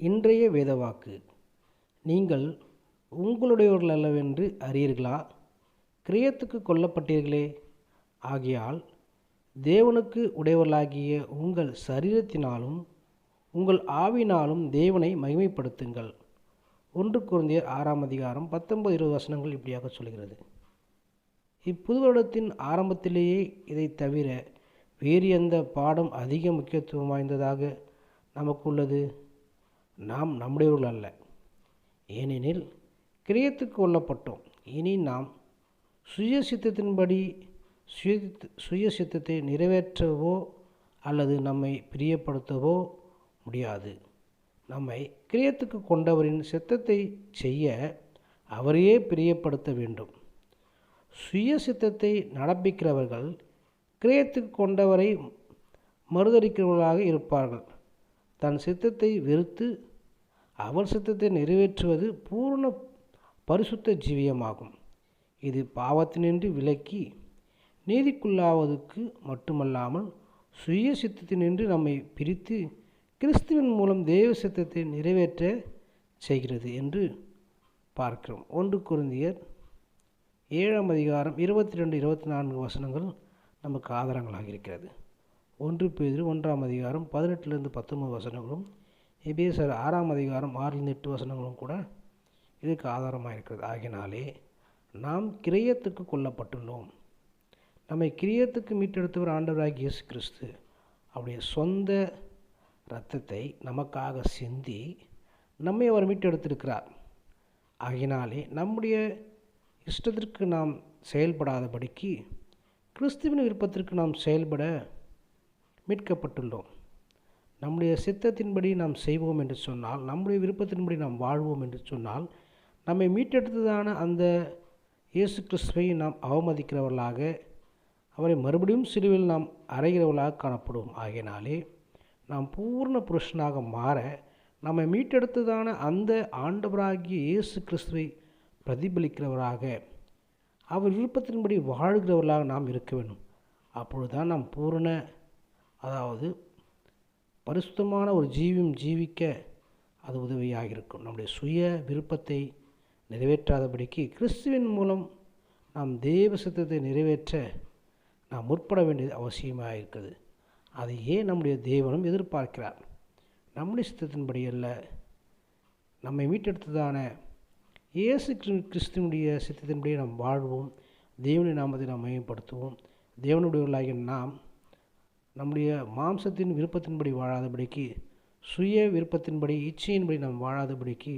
இன்றைய வேதவாக்கு. நீங்கள் உங்களுடையவர்கள் அல்லவென்று அறியீர்களா? கிரியத்துக்கு கொல்லப்பட்டீர்களே. ஆகையால் தேவனுக்கு உடையவர்களாகிய உங்கள் சரீரத்தினாலும் உங்கள் ஆவினாலும் தேவனை மகிமைப்படுத்துங்கள். ஒன்று குருந்தியர் ஆறாம் அதிகாரம் பத்தொன்பது இருபது வசனங்கள் இப்படியாக சொல்கிறது. இப்புது வருடத்தின் ஆரம்பத்திலேயே இதை தவிர வேறு எந்த பாடம் அதிக முக்கியத்துவம் வாய்ந்ததாக நமக்கு உள்ளது? நாம் நம்முடையவர்கள் அல்ல. ஏனெனில் கிரியத்துக்கு கொல்லப்பட்டோம். இனி நாம் சுய சித்தத்தின்படி சுய சுய சித்தத்தை நிறைவேற்றவோ அல்லது நம்மை பிரியப்படுத்தவோ முடியாது. நம்மை கிரியத்துக்கு கொண்டவரின் சித்தத்தை செய்ய அவரையே பிரியப்படுத்த வேண்டும். சுய சித்தத்தை நடப்பிக்கிறவர்கள் கிரியத்துக்கு கொண்டவரை மறுதளிக்கிறவர்களாக இருப்பார்கள். தன் சித்தத்தை வெறுத்து அவர் சித்தத்தை நிறைவேற்றுவது பூர்ண பரிசுத்த ஜீவியமாகும். இது பாவத்தினின்று விலக்கி நீதிக்குள்ளாவதற்கு மட்டுமல்லாமல் சுய சித்தத்தினின்று நம்மை பிரித்து கிறிஸ்துவின் மூலம் தெய்வ சித்தத்தை நிறைவேற்ற செய்கிறது என்று பார்க்கிறோம். ஒன்று குருந்தியர் ஏழாம் அதிகாரம் இருபத்தி ரெண்டு இருபத்தி நான்கு வசனங்கள் நமக்கு ஆதாரங்களாக இருக்கிறது. ஒன்று பேர் ஒன்றாம் அதிகாரம் பதினெட்டுலேருந்து பத்தொன்பது வசனங்களும் எபேசர் ஆறாம் அதிகாரம் ஆறிலிருந்து எட்டு வசனங்களும் கூட இதுக்கு ஆதாரமாக இருக்கிறது ஆகினாலே நாம் கிரியத்துக்கு கொல்லப்பட்டுள்ளோம். நம்மை கிரியத்துக்கு மீட்டெடுத்தவர் ஆண்டவராக இயேசு கிறிஸ்து. அவருடைய சொந்த இரத்தத்தை நமக்காக சிந்தி நம்மை அவர் மீட்டெடுத்திருக்கிறார். ஆகினாலே நம்முடைய இஷ்டத்திற்கு நாம் செயல்படாதபடிக்கு கிறிஸ்துவின் விருப்பத்திற்கு நாம் செயல்பட மீட்கப்பட்டுள்ளோம். நம்முடைய சித்தத்தின்படி நாம் செய்வோம் என்று சொன்னால் நம்முடைய விருப்பத்தின்படி நாம் வாழ்வோம் என்று சொன்னால் நம்மை மீட்டெடுத்ததான அந்த இயேசு கிறிஸ்துவை நாம் அவமதிக்கிறவர்களாக அவரை மறுபடியும் சிலுவில் நாம் அறைகிறவர்களாக காணப்படுவோம் ஆகினாலே நாம் பூர்ண புருஷனாக மாற நம்மை மீட்டெடுத்ததான அந்த ஆண்டவராகிய இயேசு கிறிஸ்துவை பிரதிபலிக்கிறவராக அவர் விருப்பத்தின்படி வாழ்கிறவர்களாக நாம் இருக்க வேண்டும். அப்பொழுதுதான் நாம் பூரண அதாவது பரிசுத்தமான ஒரு ஜீவியம் ஜீவிக்க அது உதவியாக இருக்கும் நம்முடைய சுய விருப்பத்தை நிறைவேற்றாதபடிக்கு கிறிஸ்துவின் மூலம் நாம் தேவ சித்தத்தை நிறைவேற்ற நாம் முற்பட வேண்டியது அவசியமாக இருக்கிறது அதை ஏன் நம்முடைய தேவனும் எதிர்பார்க்கிறார். நம்முடைய சித்தத்தின்படி அல்ல நம்மை மீட்டெடுத்ததான இயேசு கிறிஸ்துவனுடைய சித்தத்தின்படி நாம் வாழ்வோம். தேவனுடைய நாமத்தை நாம் மையப்படுத்துவோம். தேவனுடையவர்களாகிய நாம் நம்முடைய மாம்சத்தின் விருப்பத்தின்படி வாழாதபடிக்கு சுய விருப்பத்தின்படி இச்சையின்படி நாம் வாழாதபடிக்கு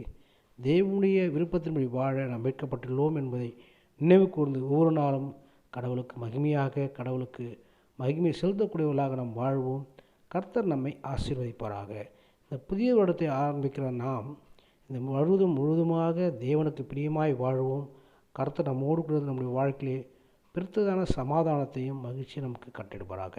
தேவனுடைய விருப்பத்தின்படி வாழ நாம் மீட்கப்பட்டுள்ளோம் என்பதை நினைவு கூர்ந்து ஒவ்வொரு நாளும் கடவுளுக்கு மகிமையாக கடவுளுக்கு மகிமை செலுத்தக்கூடியவர்களாக நாம் வாழ்வோம். கர்த்தர் நம்மை ஆசீர்வதிப்பாராக. இந்த புதிய வருடத்தை ஆரம்பிக்கிற நாம் இந்த முழுவதும் முழுவதுமாக தேவனுக்கு பிரியமாய் வாழ்வோம். கர்த்தர் நம்மோடு கூட நம்முடைய வாழ்க்கையிலே பெருத்ததான சமாதானத்தையும் மகிழ்ச்சியும் நமக்கு கட்டிடுவாராக.